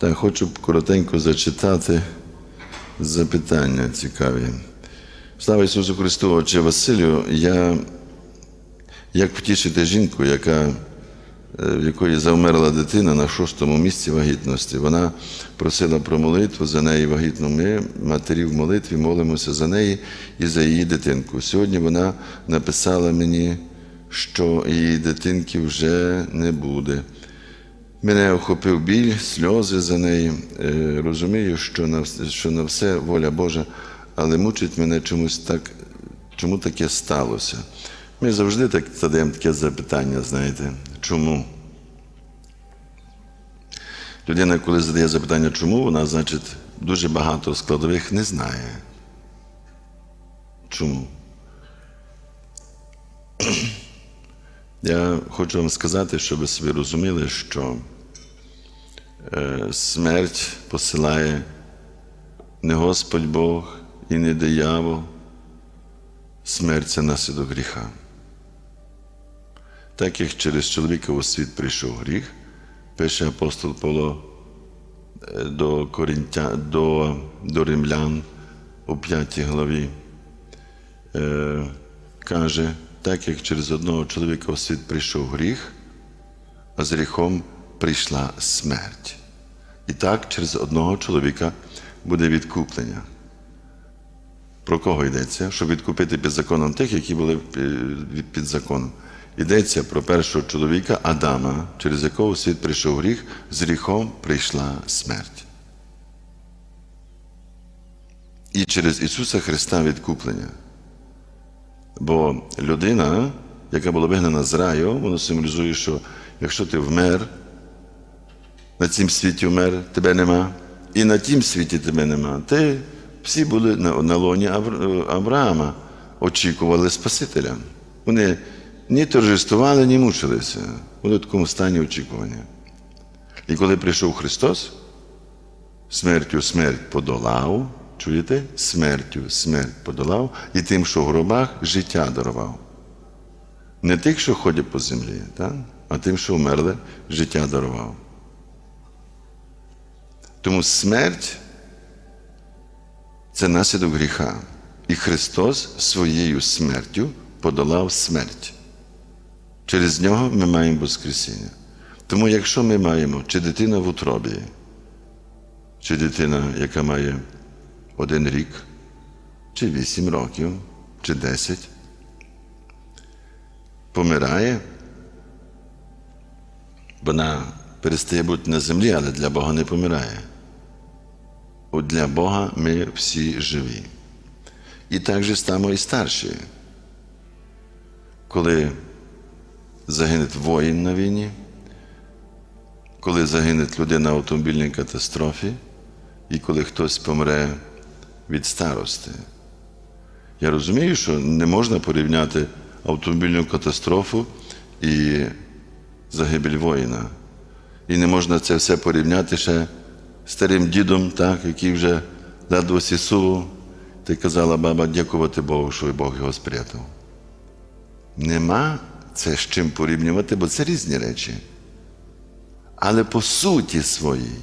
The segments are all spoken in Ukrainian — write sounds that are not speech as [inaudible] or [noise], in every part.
Так, хочу коротенько зачитати запитання цікаві. Слава Ісусу Христу, Отче Василю, я як втішити жінку, яка, е, в якої завмерла дитина на шостому місці вагітності. Вона просила про молитву за неї вагітну. Ми, матері в молитві, молимося за неї і за її дитинку. Сьогодні вона написала мені, що її дитинки вже не буде. Мене охопив біль, сльози за неї. Е, Розумію, що на, що на все воля Божа, але мучить мене чомусь так, чому таке сталося. Ми завжди так задаємо таке запитання, знаєте, чому? Людина, коли задає запитання, чому, вона, значить, дуже багато складових не знає. Чому? Я хочу вам сказати, щоб ви собі розуміли, що смерть посилає не Господь Бог і не диявол. Смерть це наслідок гріха. Так як через чоловіка у світ прийшов гріх, пише апостол Павло е, до, Корінтя, до, до римлян у п'ятій главі, е, каже, так як через одного чоловіка у світ прийшов гріх, а з гріхом прийшла смерть. І так через одного чоловіка буде відкуплення. Про кого йдеться? Щоб відкупити під законом тих, які були е, під законом. Йдеться про першого чоловіка Адама, через якого світ прийшов гріх, з гріхом прийшла смерть. І через Ісуса Христа відкуплення. Бо людина, яка була вигнана з раю, воно символізує, що якщо ти вмер, на цім світі вмер, тебе нема, і на тім світі тебе нема. Ти всі були на, на лоні Авраама, очікували Спасителя. Вони ні торжествували, ні мучилися. Були в такому стані очікування. І коли прийшов Христос, смертю смерть подолав, чуєте? Смертю смерть подолав, і тим, що в гробах життя дарував. Не тих, що ходять по землі, так? а тим, що вмерли, життя дарував. Тому смерть це наслідок гріха. І Христос своєю смертю подолав смерть. Через нього ми маємо Воскресіння. Тому, якщо ми маємо чи дитина в утробі, чи дитина, яка має один рік, чи вісім років, чи десять, помирає, вона перестає бути на землі, але для Бога не помирає. Для Бога ми всі живі. І так же стамо і старші. Коли загине воїн на війні, коли загине людина в автомобільній катастрофі, і коли хтось помре від старости. Я розумію, що не можна порівняти автомобільну катастрофу і загибель воїна. І не можна це все порівняти ще старим дідом, так, який вже ледве сісу, ти казала баба, дякувати Богу, що Бог його спрятав. Нема це з чим порівнювати, бо це різні речі. Але по суті своїй,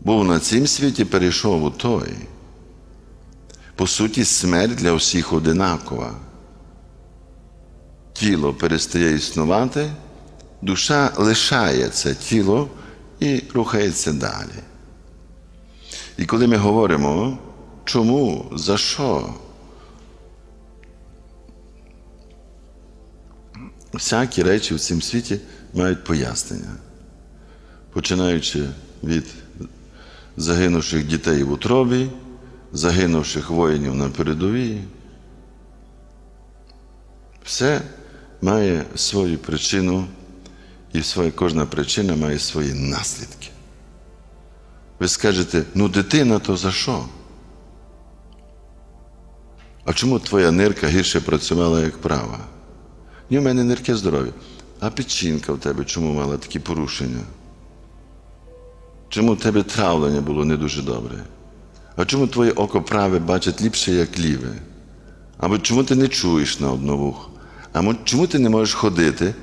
був на цім світі перейшов у той. По суті, смерть для всіх одинакова. Тіло перестає існувати, душа лишає це тіло і рухається далі. І коли ми говоримо, чому, за що, всякі речі в цьому світі мають пояснення, починаючи від загинувших дітей в утробі, загинувших воїнів на передовій. Все має свою причину, і своя, кожна причина має свої наслідки. Ви скажете, ну дитина то за що? А чому твоя нирка гірше працювала, як права? Ні, в мене нирки здорові. А печінка в тебе чому мала такі порушення? Чому в тебе травлення було не дуже добре? А чому твоє око праве бачить ліпше, як ліве? Або чому ти не чуєш на одну вухо? А чому ти не можеш ходити?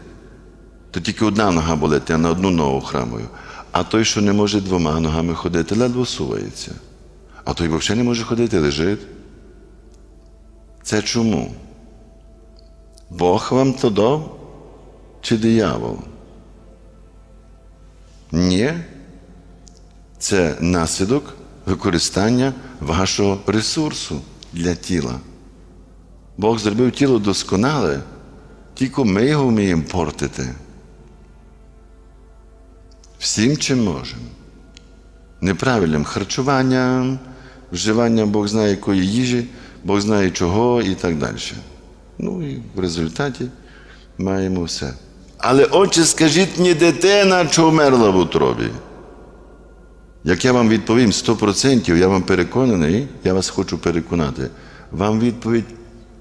То тільки одна нога болить, а на одну ногу храмою. А той, що не може двома ногами ходити, ледве сувається. А той взагалі не може ходити, лежить. Це чому? Бог вам то дав чи диявол? Ні. Це наслідок використання вашого ресурсу для тіла. Бог зробив тіло досконале, тільки ми його вміємо портити. Всім чим можемо. Неправильним харчуванням, вживанням Бог знає якої їжі, Бог знає чого і так далі. Ну і в результаті маємо все. Але отче, скажіть мені, дитина, що вмерла в утробі. Як я вам відповім 100%, я вам переконаний, я вас хочу переконати, вам відповідь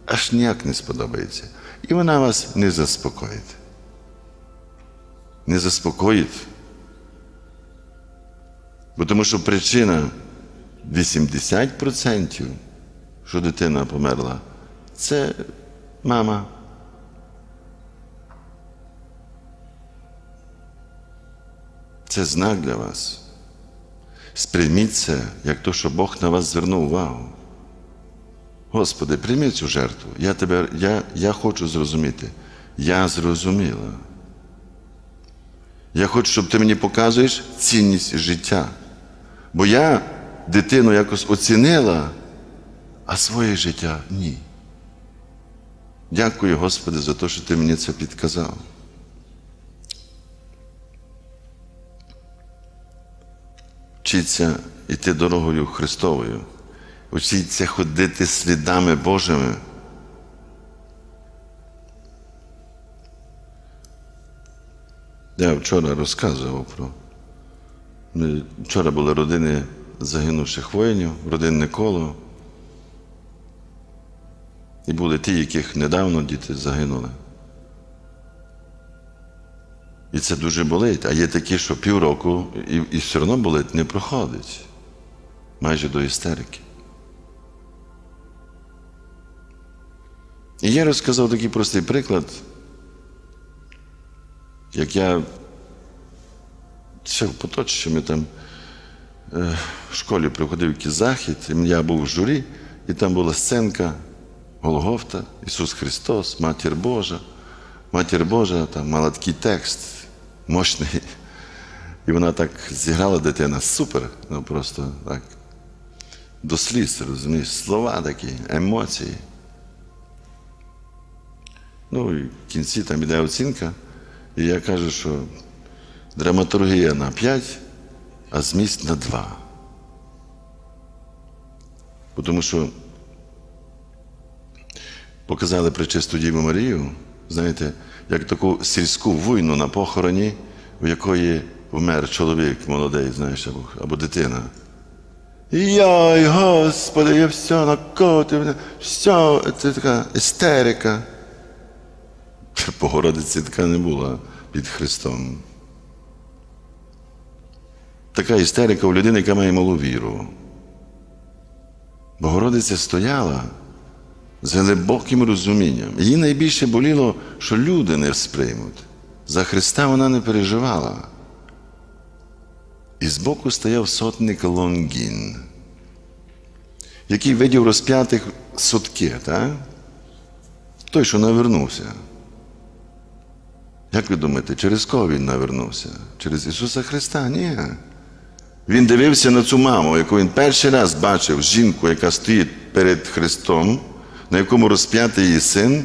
аж ніяк не сподобається. І вона вас не заспокоїть. Не заспокоїть. Бо тому що причина 80%, що дитина померла, це мама. Це знак для вас. Сприйміть це, як то, що Бог на вас звернув увагу. Господи, прийми цю жертву. Я, тебе, я, я хочу зрозуміти. Я зрозуміла. Я хочу, щоб ти мені показуєш цінність життя. Бо я дитину якось оцінила, а своє життя ні. Дякую, Господи, за те, що ти мені це підказав. Вчіться йти дорогою Христовою. Вчіться ходити слідами Божими. Я вчора розказував про. Вчора були родини загинувших воїнів, родинне коло. І були ті, яких недавно діти загинули. І це дуже болить. А є такі, що півроку і, і все одно болить, не проходить. Майже до істерики. І я розказав такий простий приклад, як я ще в поточці ми там е, в школі приходив якийсь захід, і я був в журі, і там була сценка Голгофта, Ісус Христос, Матір Божа. Матір Божа там мала такий текст мощний. І вона так зіграла дитина супер, ну просто так. До сліз, розумієш, слова такі, емоції. Ну і в кінці там іде оцінка, і я кажу, що драматургія на 5, а зміст на 2. Тому що показали причисту Діву Марію, знаєте, як таку сільську війну на похороні, в якої вмер чоловік молодий, знаєш, або, або дитина. Йой, Господи, я все накотив, все, це така істерика. Богородиці така не була під Христом. Така істерика у людини, яка має малу віру. Богородиця стояла з глибоким розумінням. Їй найбільше боліло, що люди не сприймуть. За Христа вона не переживала. І збоку стояв сотник Лонгін, який видів розп'ятих сотки, так? той, що навернувся. Як ви думаєте, через кого він навернувся? Через Ісуса Христа? Ні. Він дивився на цю маму, яку він перший раз бачив жінку, яка стоїть перед Христом, на якому розп'ятий її син,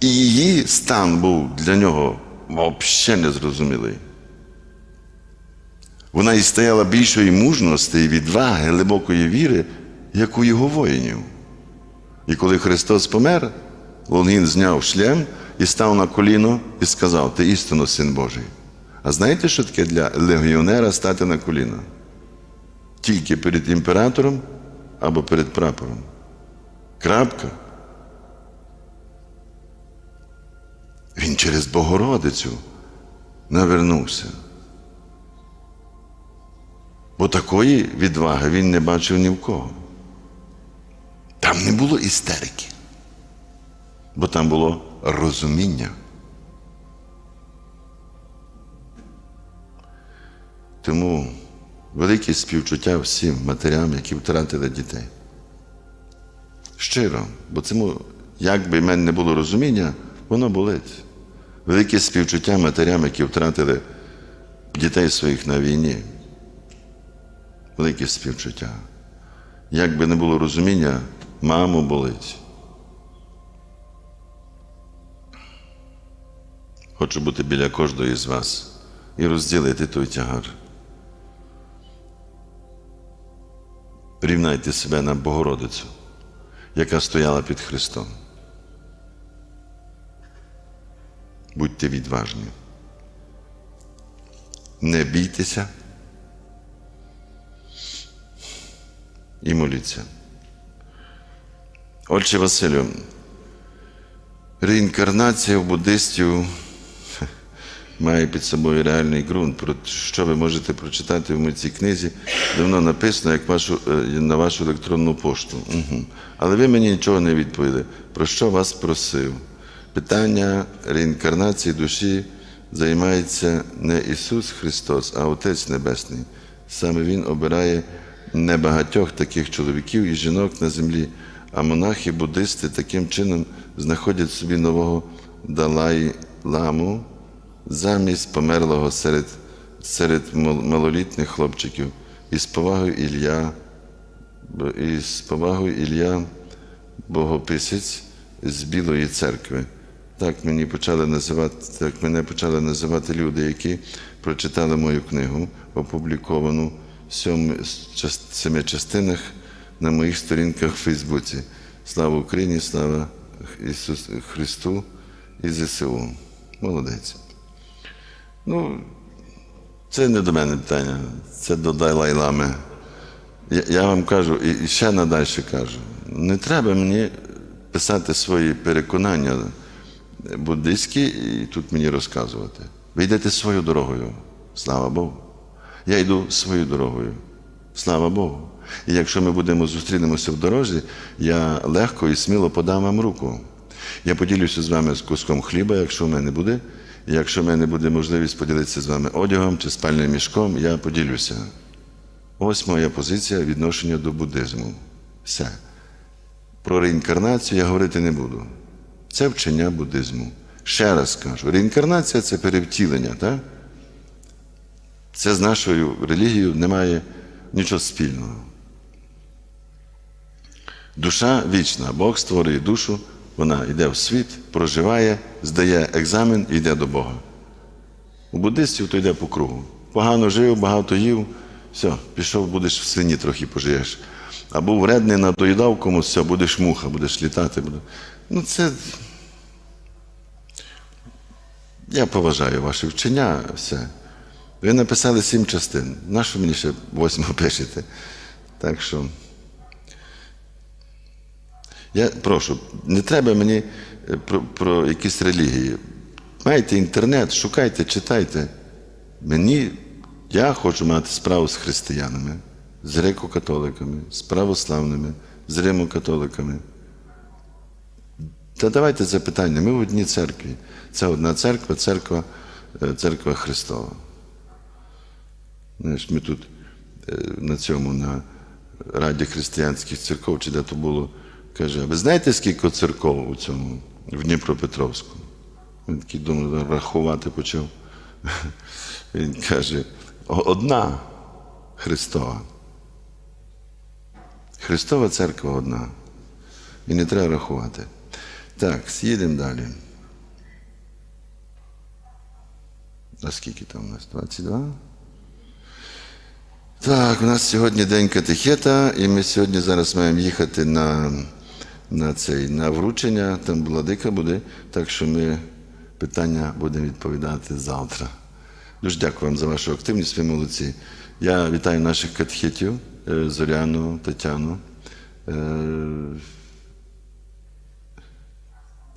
і її стан був для нього взагалі незрозумілий. Вона і стояла більшої мужності і відваги, глибокої віри, як у його воїнів. І коли Христос помер, Лонгін зняв шлем і став на коліно і сказав: Ти істинно син Божий. А знаєте, що таке для легіонера стати на коліно? Тільки перед імператором або перед прапором. Крапка. Він через Богородицю навернувся. Бо такої відваги він не бачив ні в кого. Там не було істерики, бо там було розуміння. Тому велике співчуття всім матерям, які втратили дітей. Щиро, бо цьому, як би в мене не було розуміння, воно болить. Велике співчуття матерям, які втратили дітей своїх на війні. Велике співчуття. Як би не було розуміння, маму болить. Хочу бути біля кожної з вас і розділити той тягар. Рівнайте себе на Богородицю, яка стояла під Христом. Будьте відважні. Не бійтеся і моліться. Отче Василю, реінкарнація в буддистів має під собою реальний ґрунт, про що ви можете прочитати в цій книзі. Давно написано як вашу, е, на вашу електронну пошту. Угу. Але ви мені нічого не відповіли. Про що вас просив? Питання реінкарнації душі займається не Ісус Христос, а Отець Небесний. Саме Він обирає небагатьох таких чоловіків і жінок на землі, а монахи, буддисти таким чином знаходять собі нового Далай Ламу замість померлого серед, серед мал- малолітніх хлопчиків. І з повагою Ілля, і з повагою Ілля Богописець з Білої церкви. Так мені почали називати, так мене почали називати люди, які прочитали мою книгу, опубліковану в семи частинах на моїх сторінках в Фейсбуці. Слава Україні, слава Ісусу Христу і ЗСУ. Молодець. Ну, це не до мене питання, це до Дайлай Лами. Я, я вам кажу, і ще надальше кажу, не треба мені писати свої переконання буддистські і тут мені розказувати. Ви йдете своєю дорогою, слава Богу. Я йду своєю дорогою, слава Богу. І якщо ми будемо зустрінемося в дорозі, я легко і сміло подам вам руку. Я поділюся з вами з куском хліба, якщо в мене буде. Якщо в мене буде можливість поділитися з вами одягом чи спальним мішком, я поділюся. Ось моя позиція відношення до буддизму. Все. Про реінкарнацію я говорити не буду. Це вчення буддизму. Ще раз кажу, реінкарнація це перевтілення, так? Це з нашою релігією немає нічого спільного. Душа вічна. Бог створює душу, вона йде в світ, проживає, здає екзамен і йде до Бога. У буддистів то йде по кругу. Погано жив, багато їв, все, пішов, будеш в свині трохи пожиєш. А був вредний, надоїдав комусь, все, будеш муха, будеш літати. Ну, це. Я поважаю ваше вчення, все. Ви написали сім частин. Нащо мені ще восьму [laughs] пишете? Так що. Я прошу, не треба мені е, про, про якісь релігії. Маєте інтернет, шукайте, читайте. Мені, я хочу мати справу з християнами, з греко-католиками, з православними, з римо-католиками. Та давайте запитання. Ми в одній церкві. Це одна церква, церква, е, церква Христова. Знаєш, ми тут е, на цьому, на Раді християнських церков, чи де то було, каже, а ви знаєте, скільки церков у цьому, в Дніпропетровську? Він такий думав, рахувати почав. [laughs] Він каже, одна Христова. Христова церква одна. І не треба рахувати. Так, їдемо далі. А скільки там у нас? 22? Так, у нас сьогодні день катехета, і ми сьогодні зараз маємо їхати на, на, цей, на вручення, там владика буде, так що ми питання будемо відповідати завтра. Дуже дякую вам за вашу активність, ви молодці. Я вітаю наших катехетів, е, Зоряну, Тетяну. Е,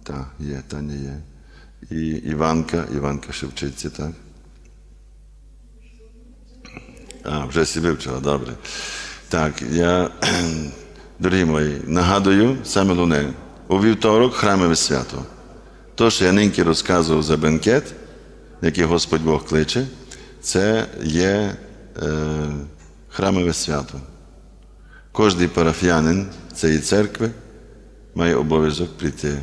Так, є, Таня є. І Іванка, Іванка ще вчиться, так? А, вже сі вивчила, добре. Так, я, дорогі мої, нагадую, саме головне, у вівторок храмове свято. То, що я ниньки розказував за бенкет, який Господь Бог кличе, це є е, храмове свято. Кожний парафіянин цієї церкви має обов'язок прийти.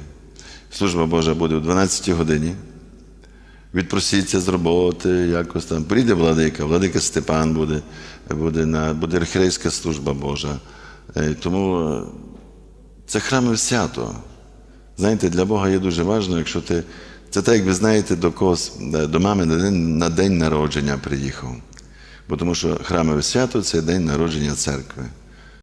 Служба Божа буде о 12 годині. Відпросіться з роботи, якось там. Прийде владика, владика Степан буде, буде, на, буде архірейська служба Божа. Е, Тому е, це храмове свято. Знаєте, для Бога є дуже важливо, якщо ти. Це так, як ви знаєте, до когось, е, до мами на день, на день народження приїхав. Бо тому що храмове свято це день народження церкви.